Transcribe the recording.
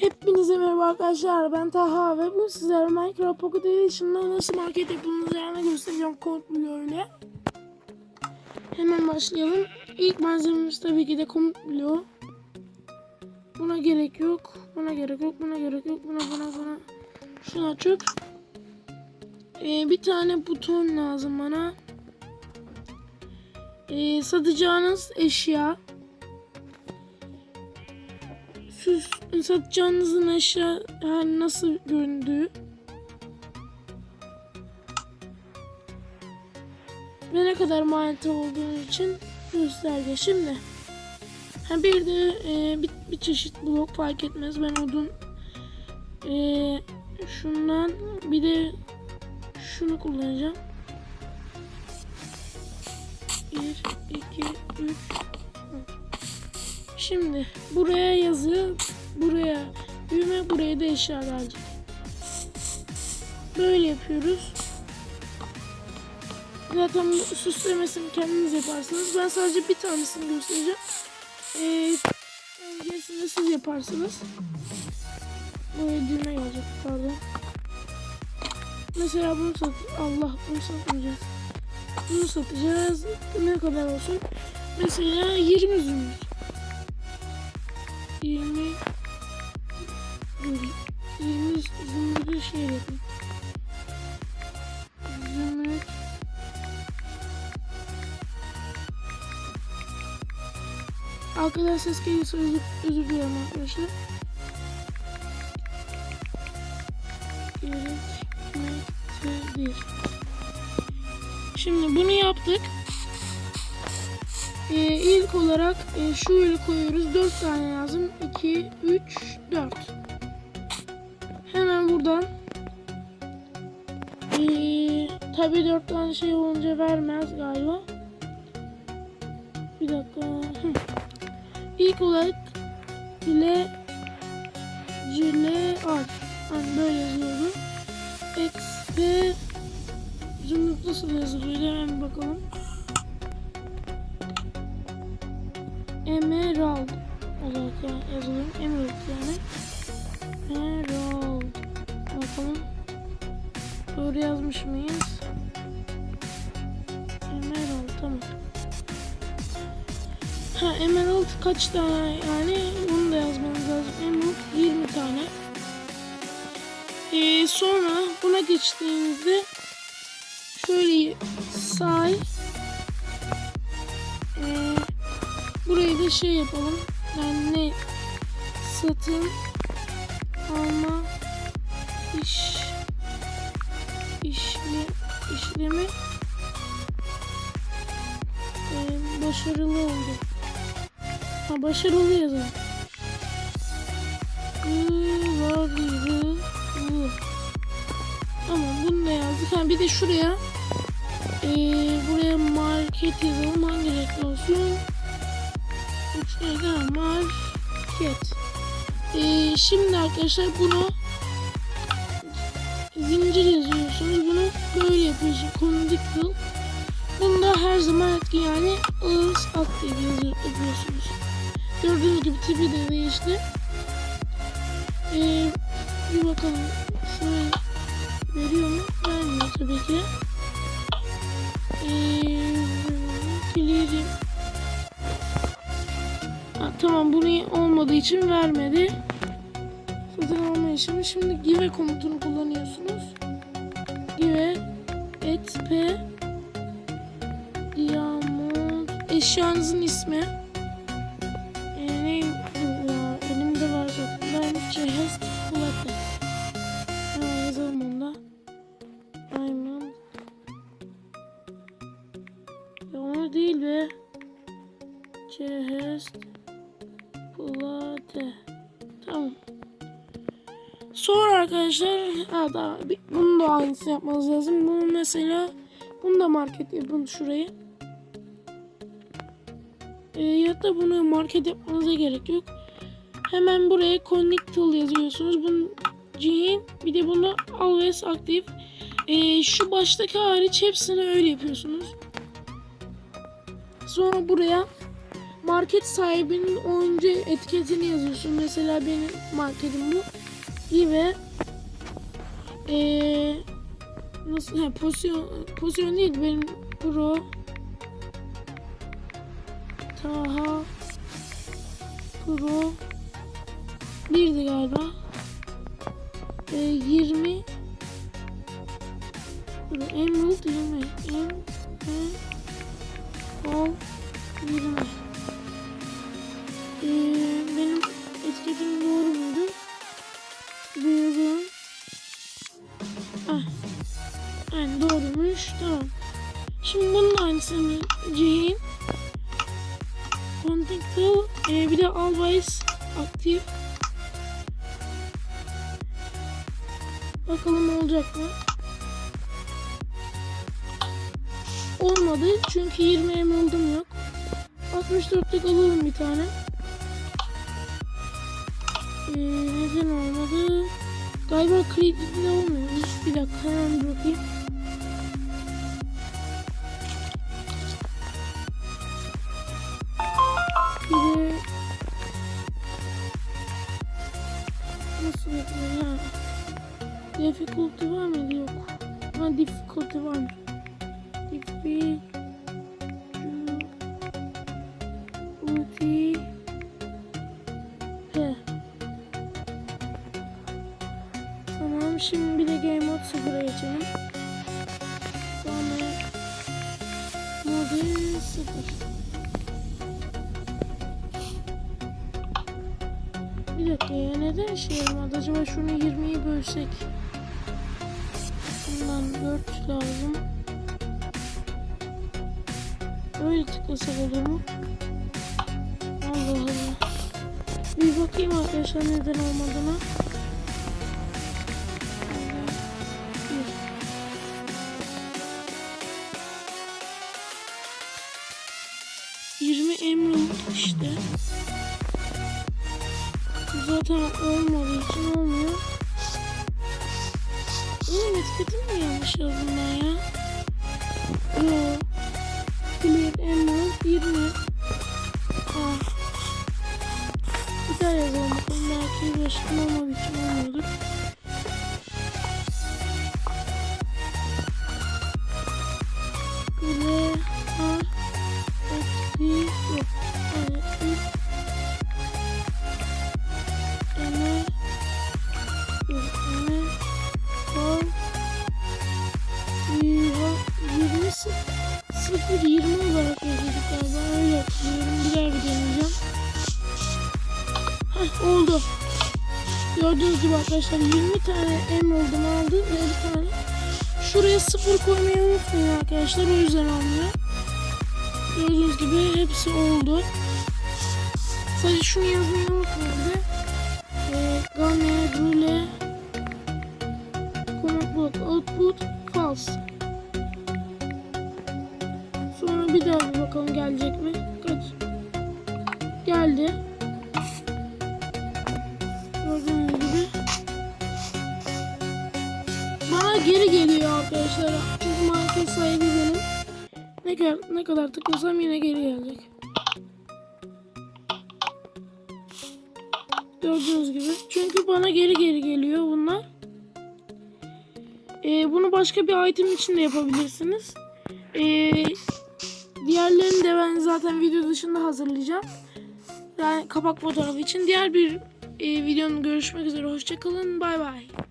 Hepinize merhaba arkadaşlar ben Taha ve bu sizlere Minecraft Pocket Edition'da nasıl market yapılacağını göstereceğim komut bloğuyla. Hemen başlayalım. İlk malzememiz tabii ki de komut bloğu. Buna gerek yok. Buna gerek yok. Buna gerek yok. Buna buna buna. Şuna çok. Ee, bir tane buton lazım bana. Ee, satacağınız eşya. Satacağınızın eşya yani nasıl göründüğü ve ne kadar maliyeti olduğu için gösterge. Şimdi ha bir de e, bir, bir çeşit blok fark etmez. Ben odun e, şundan bir de şunu kullanacağım. 1, 2, 3, Şimdi buraya yazı, buraya düğme, buraya da eşya gelecek. Böyle yapıyoruz. Zaten süslemesini kendiniz yaparsınız. Ben sadece bir tanesini göstereceğim. Ee, gerisini siz yaparsınız. Buraya düğme gelecek pardon. Mesela bunu sat Allah bunu satmayacağız. Bunu satacağız. Ne kadar olsun? Mesela 20 zümrüt. 20 dur, 20 zümrütü şey yapayım. Zümrüt Arkadan ses geliyorsa özür, özür dilerim arkadaşlar. Gerekmektedir. Şimdi bunu yaptık. Ee, ilk olarak e, şöyle koyuyoruz. 4 tane lazım. 2, 3, 4. Hemen buradan ee, tabi 4 tane şey olunca vermez galiba. Bir dakika. Hı. İlk olarak ile cile art. Yani böyle yazıyordu. XP zümrüt nasıl yazılıyor hemen bakalım. Emerald olarak ya- yazılıyor. Emerald yani. Emerald. Doğru yazmış mıyız? Emerald tamam. Ha Emerald kaç tane yani bunu da yazmamız lazım. Emerald 20 tane. Ee, sonra buna geçtiğimizde şöyle say ee, Burayı da şey yapalım. Yani ne satın alma iş işle işlemi ee, başarılı oldu. Ha başarılı yazalım. Iı, Tamam bunu da yazdık. Ha bir de şuraya ee, buraya market yazalım. Hangi renk olsun? Uçlarda market. Ee, şimdi arkadaşlar bunu zincir yazıyorsunuz. Bunu böyle yapıyorsunuz. Condicle. Bunda her zaman yani ağız at yapıyorsunuz. Gördüğünüz gibi tipi de değişti. Ee, bir bakalım. Şöyle veriyor mu? Vermiyor tabii ki. Ee, clear'im. Ha, tamam bunu olmadığı için vermedi. Satın alma işlemi. Şimdi give komutunu kullanıyorsunuz. Give et p diamond eşyanızın ismi. Sonra arkadaşlar ha daha bir- bunun da aynısını yapmanız lazım. Bunu mesela bunu da market yapın şurayı. Ee, ya da bunu market yapmanıza gerek yok. Hemen buraya connectal yazıyorsunuz. Bunun C'in bir de bunu always aktif. Ee, şu baştaki hariç hepsini öyle yapıyorsunuz. Sonra buraya market sahibinin oyuncu etiketini yazıyorsun. Mesela benim marketim bu. Gibi. Eee nasıl ha, pozisyon pozisyon değil benim pro. Taha. Pro. Birdi galiba. Ee, 20 Dur, Emerald 20 M M Şimdi bunun aynısını Jane Contactal e, bir de Always aktif. Bakalım olacak mı? Olmadı çünkü 20 emerald'ım yok. 64'lük alalım bir tane. Ee, neden olmadı? Galiba kredide olmuyormuş. Bir dakika hemen bakayım. Nasıl yapılır ha? Difficulty var mıydı? Yok. Ha difficulty var mı? Difficulty P. Tamam şimdi bir de game mode 0'a geçelim. Sonra model 0. Dakika ya neden şey olmadı? Acaba şunu 20'yi bölsek. Bundan 4 lazım. Öyle tıklasak olur mu? Allah Allah. Bir bakayım arkadaşlar neden olmadığına. Yirmi emerald işte. Zaten olmadığı için olmuyor. Oğlum etiketim mi yanlış yazdım ben ya? Yo. Clear Emerald 20. Ah. Bir daha yazalım bakalım. Belki olmadığı için olmuyordur. Oldu Gördüğünüz gibi arkadaşlar 20 tane emerald'ım aldı ve bir tane Şuraya 0 koymayı unutmayın arkadaşlar o yüzden olmuyor Gördüğünüz gibi hepsi oldu Sadece şunu yazmayı unutmayın de e, Game, Rule, Command Block, Output, False. Sonra bir daha bir bakalım gelecek mi? Kaç? Geldi. Bana geri geliyor arkadaşlar. Çünkü market sahibi benim. Ne kadar, ne kadar tıklasam yine geri gelecek. Gördüğünüz gibi. Çünkü bana geri geri geliyor bunlar. Ee, bunu başka bir item için de yapabilirsiniz. Ee, diğerlerini de ben zaten video dışında hazırlayacağım. Yani kapak fotoğrafı için. Diğer bir e, videonun görüşmek üzere. Hoşçakalın. Bay bay.